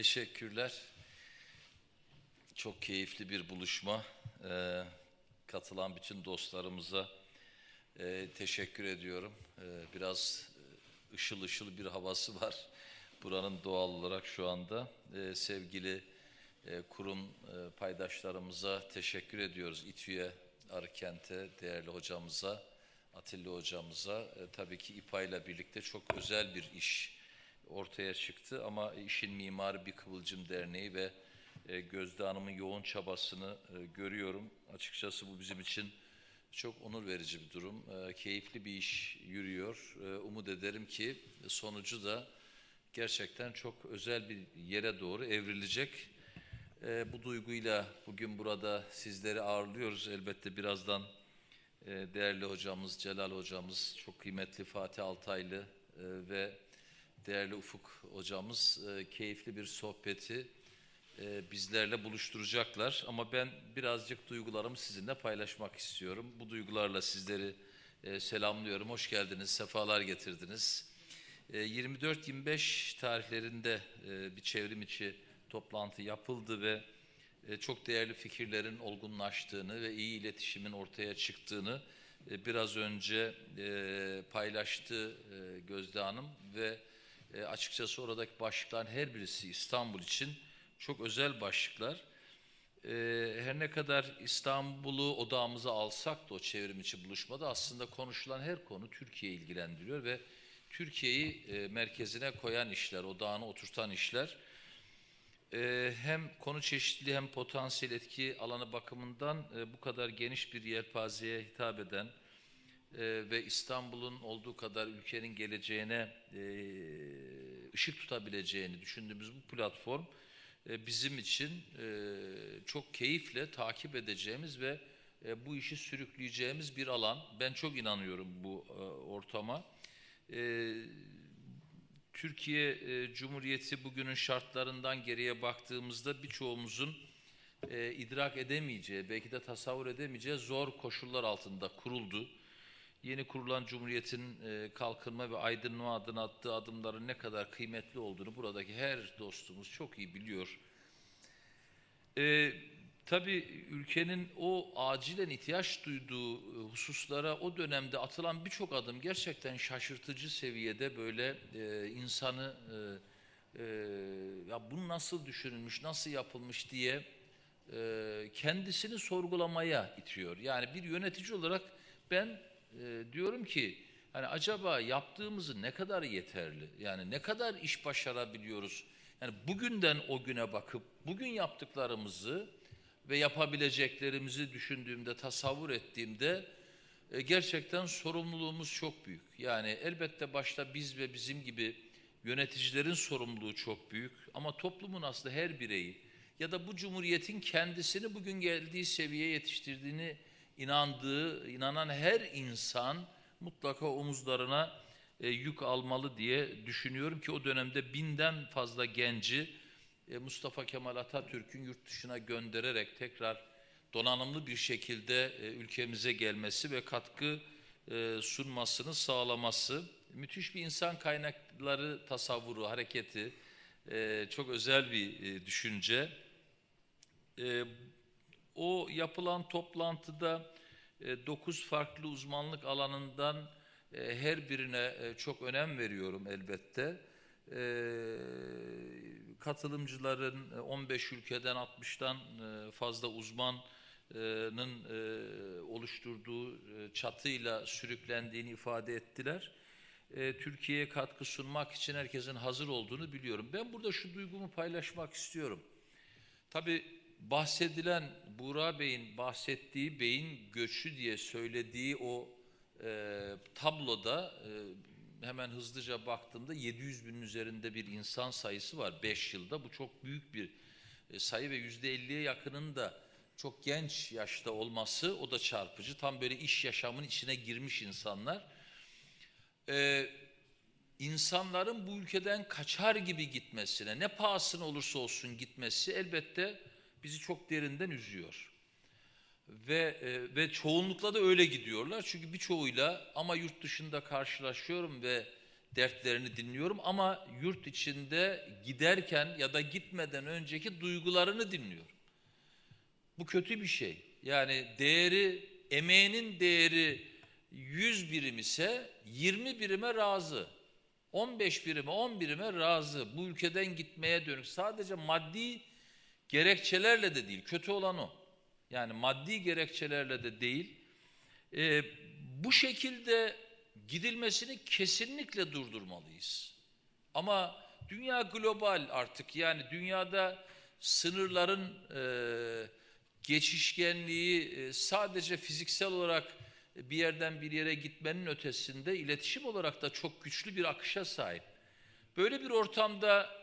Teşekkürler. Çok keyifli bir buluşma. Ee, katılan bütün dostlarımıza e, teşekkür ediyorum. Ee, biraz e, ışıl ışıl bir havası var buranın doğal olarak şu anda. Ee, sevgili e, kurum e, paydaşlarımıza teşekkür ediyoruz. İTÜ'ye, Arıkent'e, değerli hocamıza, Atilla hocamıza. E, tabii ki İPA ile birlikte çok özel bir iş ortaya çıktı ama işin mimarı bir Kıvılcım Derneği ve e, Gözde Hanım'ın yoğun çabasını e, görüyorum. Açıkçası bu bizim için çok onur verici bir durum. E, keyifli bir iş yürüyor. Umut ederim ki sonucu da gerçekten çok özel bir yere doğru evrilecek. Bu duyguyla bugün burada sizleri ağırlıyoruz. Elbette birazdan değerli hocamız Celal hocamız, çok kıymetli Fatih Altaylı ve değerli Ufuk hocamız e, keyifli bir sohbeti e, bizlerle buluşturacaklar. Ama ben birazcık duygularımı sizinle paylaşmak istiyorum. Bu duygularla sizleri e, selamlıyorum. Hoş geldiniz, sefalar getirdiniz. E, 24-25 tarihlerinde e, bir çevrim içi toplantı yapıldı ve e, çok değerli fikirlerin olgunlaştığını ve iyi iletişimin ortaya çıktığını e, biraz önce e, paylaştı e, Gözde Hanım ve e, açıkçası oradaki başlıkların her birisi İstanbul için çok özel başlıklar. E, her ne kadar İstanbul'u odağımıza alsak da o çevrim içi buluşmada aslında konuşulan her konu Türkiye'yi ilgilendiriyor ve Türkiye'yi e, merkezine koyan işler, odağına oturtan işler e, hem konu çeşitliliği hem potansiyel etki alanı bakımından e, bu kadar geniş bir yelpazeye hitap eden e, ve İstanbul'un olduğu kadar ülkenin geleceğine e, ışık tutabileceğini düşündüğümüz bu platform e, bizim için e, çok keyifle takip edeceğimiz ve bu işi sürükleyeceğimiz bir alan. Ben çok inanıyorum bu ortama. Türkiye Cumhuriyeti bugünün şartlarından geriye baktığımızda birçoğumuzun idrak edemeyeceği, belki de tasavvur edemeyeceği zor koşullar altında kuruldu yeni kurulan Cumhuriyet'in e, kalkınma ve aydınlığa adına attığı adımların ne kadar kıymetli olduğunu buradaki her dostumuz çok iyi biliyor. E, tabii ülkenin o acilen ihtiyaç duyduğu e, hususlara o dönemde atılan birçok adım gerçekten şaşırtıcı seviyede böyle e, insanı e, e, ya bu nasıl düşünülmüş, nasıl yapılmış diye e, kendisini sorgulamaya itiyor. Yani bir yönetici olarak ben e, diyorum ki hani acaba yaptığımızı ne kadar yeterli? Yani ne kadar iş başarabiliyoruz? Yani bugünden o güne bakıp bugün yaptıklarımızı ve yapabileceklerimizi düşündüğümde, tasavvur ettiğimde e, gerçekten sorumluluğumuz çok büyük. Yani elbette başta biz ve bizim gibi yöneticilerin sorumluluğu çok büyük ama toplumun aslında her bireyi ya da bu cumhuriyetin kendisini bugün geldiği seviyeye yetiştirdiğini inandığı, inanan her insan mutlaka omuzlarına e, yük almalı diye düşünüyorum ki o dönemde binden fazla genci e, Mustafa Kemal Atatürk'ün yurt dışına göndererek tekrar donanımlı bir şekilde e, ülkemize gelmesi ve katkı e, sunmasını sağlaması müthiş bir insan kaynakları tasavvuru, hareketi e, çok özel bir e, düşünce. E, o yapılan toplantıda e, dokuz farklı uzmanlık alanından e, her birine e, çok önem veriyorum elbette. E, katılımcıların 15 ülkeden 60'tan fazla uzmanın oluşturduğu çatıyla sürüklendiğini ifade ettiler. Türkiye'ye katkı sunmak için herkesin hazır olduğunu biliyorum. Ben burada şu duygumu paylaşmak istiyorum. Tabii bahsedilen Buğra Bey'in bahsettiği beyin göçü diye söylediği o e, tabloda e, hemen hızlıca baktığımda 700 binin üzerinde bir insan sayısı var 5 yılda. Bu çok büyük bir e, sayı ve %50'ye yakının da çok genç yaşta olması o da çarpıcı. Tam böyle iş yaşamının içine girmiş insanlar. Ee, insanların bu ülkeden kaçar gibi gitmesine, ne pahasına olursa olsun gitmesi elbette bizi çok derinden üzüyor. Ve e, ve çoğunlukla da öyle gidiyorlar. Çünkü birçoğuyla ama yurt dışında karşılaşıyorum ve dertlerini dinliyorum ama yurt içinde giderken ya da gitmeden önceki duygularını dinliyorum. Bu kötü bir şey. Yani değeri, emeğinin değeri 100 birim ise 20 birime razı. 15 birime, 10 birime razı. Bu ülkeden gitmeye dönük. Sadece maddi gerekçelerle de değil. Kötü olan o. Yani maddi gerekçelerle de değil. Ee, bu şekilde gidilmesini kesinlikle durdurmalıyız. Ama dünya global artık. Yani dünyada sınırların e, geçişkenliği e, sadece fiziksel olarak bir yerden bir yere gitmenin ötesinde iletişim olarak da çok güçlü bir akışa sahip. Böyle bir ortamda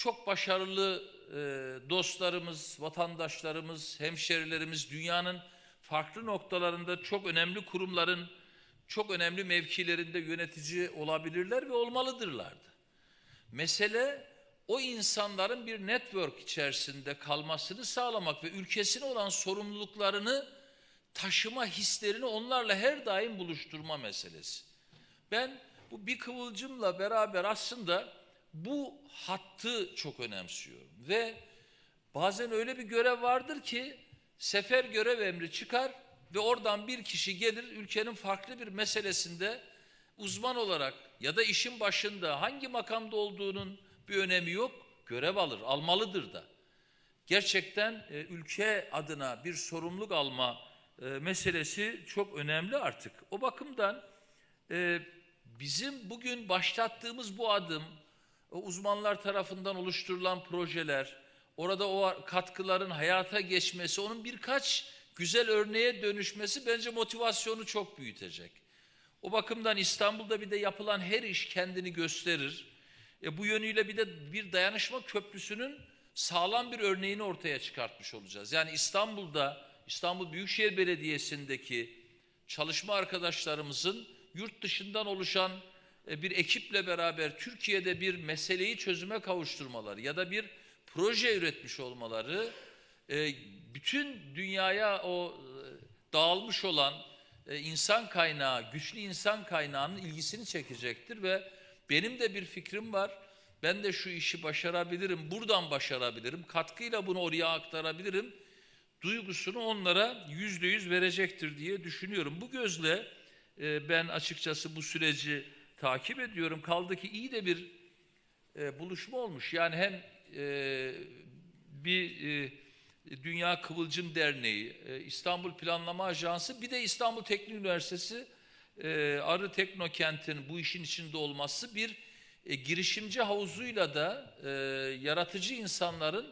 çok başarılı e, dostlarımız, vatandaşlarımız, hemşerilerimiz dünyanın farklı noktalarında çok önemli kurumların çok önemli mevkilerinde yönetici olabilirler ve olmalıdırlardı. Mesele o insanların bir network içerisinde kalmasını sağlamak ve ülkesine olan sorumluluklarını taşıma hislerini onlarla her daim buluşturma meselesi. Ben bu bir kıvılcımla beraber aslında bu hattı çok önemsiyorum ve bazen öyle bir görev vardır ki sefer görev emri çıkar ve oradan bir kişi gelir ülkenin farklı bir meselesinde uzman olarak ya da işin başında hangi makamda olduğunun bir önemi yok. Görev alır, almalıdır da. Gerçekten e, ülke adına bir sorumluluk alma e, meselesi çok önemli artık. O bakımdan e, bizim bugün başlattığımız bu adım, uzmanlar tarafından oluşturulan projeler, orada o katkıların hayata geçmesi, onun birkaç güzel örneğe dönüşmesi bence motivasyonu çok büyütecek. O bakımdan İstanbul'da bir de yapılan her iş kendini gösterir. E bu yönüyle bir de bir dayanışma köprüsünün sağlam bir örneğini ortaya çıkartmış olacağız. Yani İstanbul'da, İstanbul Büyükşehir Belediyesi'ndeki çalışma arkadaşlarımızın yurt dışından oluşan bir ekiple beraber Türkiye'de bir meseleyi çözüme kavuşturmaları ya da bir proje üretmiş olmaları e, bütün dünyaya o e, dağılmış olan insan kaynağı, güçlü insan kaynağının ilgisini çekecektir ve benim de bir fikrim var. Ben de şu işi başarabilirim, buradan başarabilirim, katkıyla bunu oraya aktarabilirim. Duygusunu onlara yüzde yüz verecektir diye düşünüyorum. Bu gözle e, ben açıkçası bu süreci takip ediyorum. Kaldı ki iyi de bir e, buluşma olmuş. Yani hem e, bir e, Dünya Kıvılcım Derneği, e, İstanbul Planlama Ajansı, bir de İstanbul Teknik Üniversitesi e, Arı Teknokent'in bu işin içinde olması bir e, girişimci havuzuyla da e, yaratıcı insanların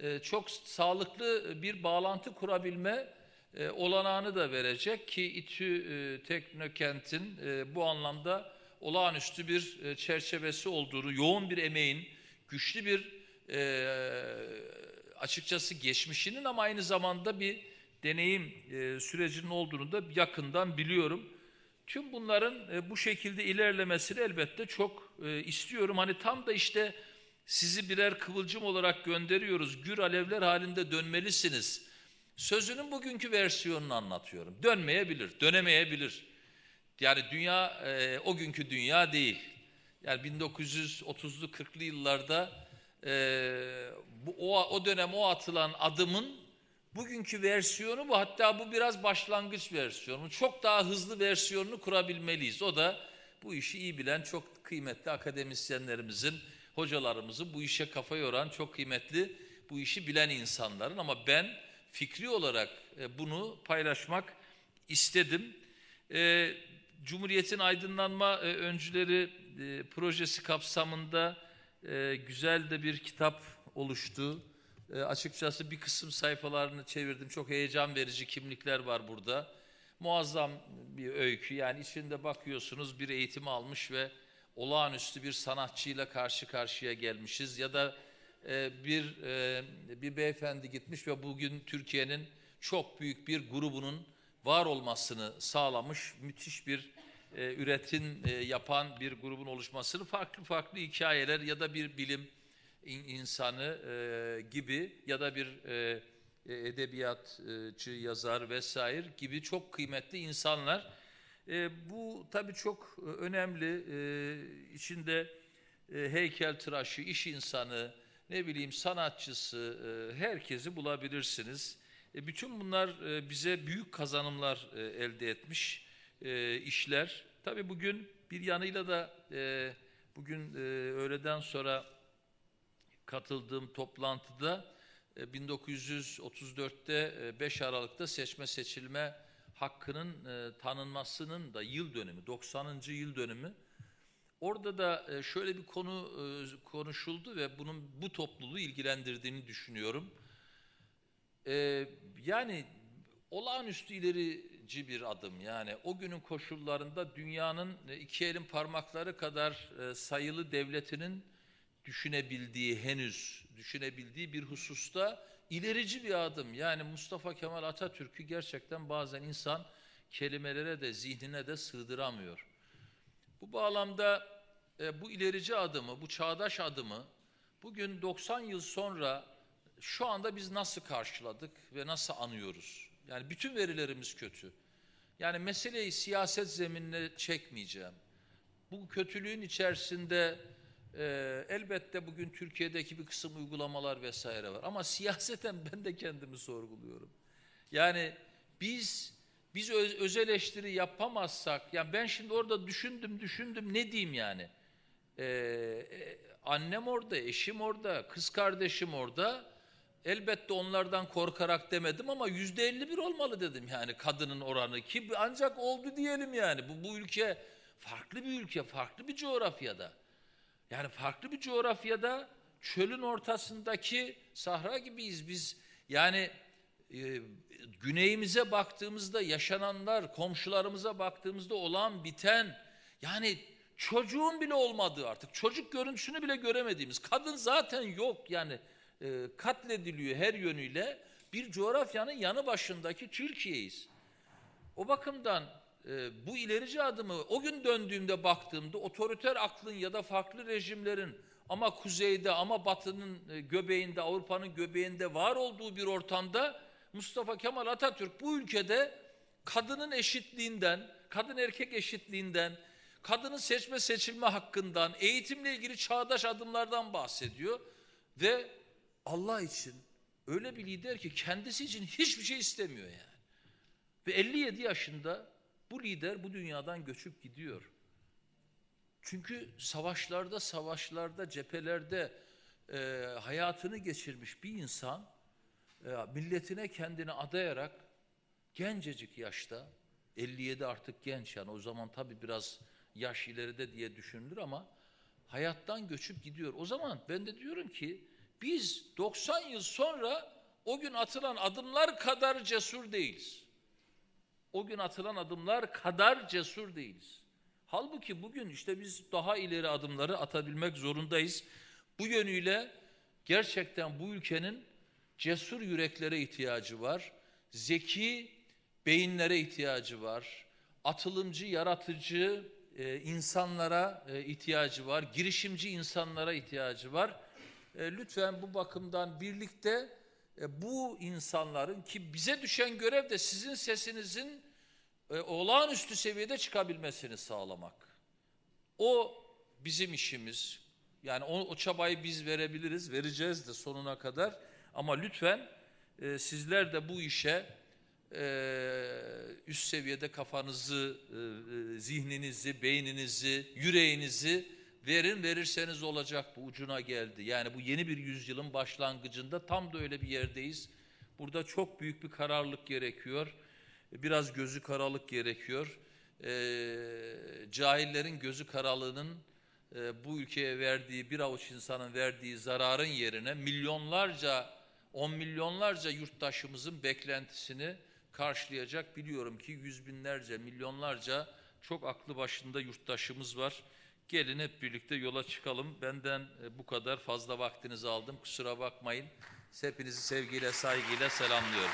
e, çok sağlıklı bir bağlantı kurabilme e, olanağını da verecek ki İTÜ e, Teknokent'in e, bu anlamda olağanüstü bir e, çerçevesi olduğunu, yoğun bir emeğin, güçlü bir e, açıkçası geçmişinin ama aynı zamanda bir deneyim e, sürecinin olduğunu da yakından biliyorum. Tüm bunların e, bu şekilde ilerlemesini elbette çok e, istiyorum. Hani tam da işte sizi birer kıvılcım olarak gönderiyoruz. Gür alevler halinde dönmelisiniz. Sözünün bugünkü versiyonunu anlatıyorum. Dönmeyebilir, dönemeyebilir. Yani dünya e, o günkü dünya değil. Yani 1930'lu 40'lı yıllarda e, bu, o, o dönem o atılan adımın Bugünkü versiyonu bu. Hatta bu biraz başlangıç versiyonu. Çok daha hızlı versiyonunu kurabilmeliyiz. O da bu işi iyi bilen çok kıymetli akademisyenlerimizin, hocalarımızın bu işe kafa yoran çok kıymetli bu işi bilen insanların ama ben fikri olarak e, bunu paylaşmak istedim. E, Cumhuriyet'in aydınlanma e, öncüleri projesi kapsamında güzel de bir kitap oluştu. E, açıkçası bir kısım sayfalarını çevirdim. Çok heyecan verici kimlikler var burada. Muazzam bir öykü. Yani içinde bakıyorsunuz bir eğitim almış ve olağanüstü bir sanatçıyla karşı karşıya gelmişiz. Ya da e, bir e, bir beyefendi gitmiş ve bugün Türkiye'nin çok büyük bir grubunun var olmasını sağlamış. Müthiş bir e, üretim e, yapan bir grubun oluşmasını farklı farklı hikayeler ya da bir bilim insanı e, gibi ya da bir e, e, edebiyatçı, yazar vesaire gibi çok kıymetli insanlar E, bu tabii çok e, önemli. E, içinde e, heykeltıraşı, iş insanı, ne bileyim sanatçısı, e, herkesi bulabilirsiniz. E, bütün bunlar e, bize büyük kazanımlar e, elde etmiş işler. Tabii bugün bir yanıyla da bugün öğleden sonra katıldığım toplantıda e, 1934'te e, 5 Aralık'ta seçme seçilme hakkının tanınmasının da yıl dönümü, 90. yıl dönümü. Orada da şöyle bir konu konuşuldu ve bunun bu topluluğu ilgilendirdiğini düşünüyorum. E, yani olağanüstü ilerici bir adım. Yani o günün koşullarında dünyanın e, iki elin parmakları kadar e, sayılı devletinin düşünebildiği, henüz düşünebildiği bir hususta ilerici bir adım. Yani Mustafa Kemal Atatürk'ü gerçekten bazen insan kelimelere de zihnine de sığdıramıyor. Bu bağlamda e, bu ilerici adımı, bu çağdaş adımı bugün 90 yıl sonra şu anda biz nasıl karşıladık ve nasıl anıyoruz? Yani bütün verilerimiz kötü. Yani meseleyi siyaset zeminine çekmeyeceğim. Bu kötülüğün içerisinde e, elbette bugün Türkiye'deki bir kısım uygulamalar vesaire var. Ama siyaseten ben de kendimi sorguluyorum. Yani biz biz öz, öz eleştiri yapamazsak, yani ben şimdi orada düşündüm düşündüm ne diyeyim yani? Ee, annem orada, eşim orada, kız kardeşim orada. Elbette onlardan korkarak demedim ama yüzde 51 olmalı dedim yani kadının oranı ki ancak oldu diyelim yani. Bu, bu ülke farklı bir ülke, farklı bir coğrafyada. Yani farklı bir coğrafyada çölün ortasındaki sahra gibiyiz biz. Yani e, güneyimize baktığımızda yaşananlar, komşularımıza baktığımızda olan biten yani çocuğun bile olmadığı artık çocuk görüntüsünü bile göremediğimiz kadın zaten yok yani e, katlediliyor her yönüyle bir coğrafyanın yanı başındaki Türkiye'yiz. O bakımdan e, bu ilerici adımı o gün döndüğümde baktığımda otoriter aklın ya da farklı rejimlerin ama kuzeyde ama batının e, göbeğinde Avrupa'nın göbeğinde var olduğu bir ortamda Mustafa Kemal Atatürk bu ülkede kadının eşitliğinden, kadın erkek eşitliğinden, kadının seçme seçilme hakkından, eğitimle ilgili çağdaş adımlardan bahsediyor ve Allah için öyle bir lider ki kendisi için hiçbir şey istemiyor yani. Ve 57 yaşında bu lider bu dünyadan göçüp gidiyor. Çünkü savaşlarda, savaşlarda, cephelerde e, hayatını geçirmiş bir insan e, milletine kendini adayarak gencecik yaşta 57 artık genç yani o zaman tabii biraz yaş ileride diye düşünülür ama hayattan göçüp gidiyor. O zaman ben de diyorum ki biz 90 yıl sonra o gün atılan adımlar kadar cesur değiliz. O gün atılan adımlar kadar cesur değiliz. Halbuki bugün işte biz daha ileri adımları atabilmek zorundayız. Bu yönüyle gerçekten bu ülkenin cesur yüreklere ihtiyacı var. Zeki beyinlere ihtiyacı var. Atılımcı, yaratıcı e, insanlara e, ihtiyacı var. Girişimci insanlara ihtiyacı var. E, lütfen bu bakımdan birlikte e, bu insanların ki bize düşen görev de sizin sesinizin e, olağanüstü seviyede çıkabilmesini sağlamak. O bizim işimiz. Yani o, o çabayı biz verebiliriz, vereceğiz de sonuna kadar. Ama lütfen e, sizler de bu işe e, üst seviyede kafanızı, e, e, zihninizi, beyninizi, yüreğinizi verin. Verirseniz olacak bu ucuna geldi. Yani bu yeni bir yüzyılın başlangıcında tam da öyle bir yerdeyiz. Burada çok büyük bir kararlılık gerekiyor. Biraz gözü karalık gerekiyor. E, cahillerin gözü karalığının e, bu ülkeye verdiği, bir avuç insanın verdiği zararın yerine milyonlarca, on milyonlarca yurttaşımızın beklentisini karşılayacak biliyorum ki yüz binlerce, milyonlarca çok aklı başında yurttaşımız var. Gelin hep birlikte yola çıkalım. Benden e, bu kadar fazla vaktinizi aldım. Kusura bakmayın. Hepinizi sevgiyle, saygıyla selamlıyorum.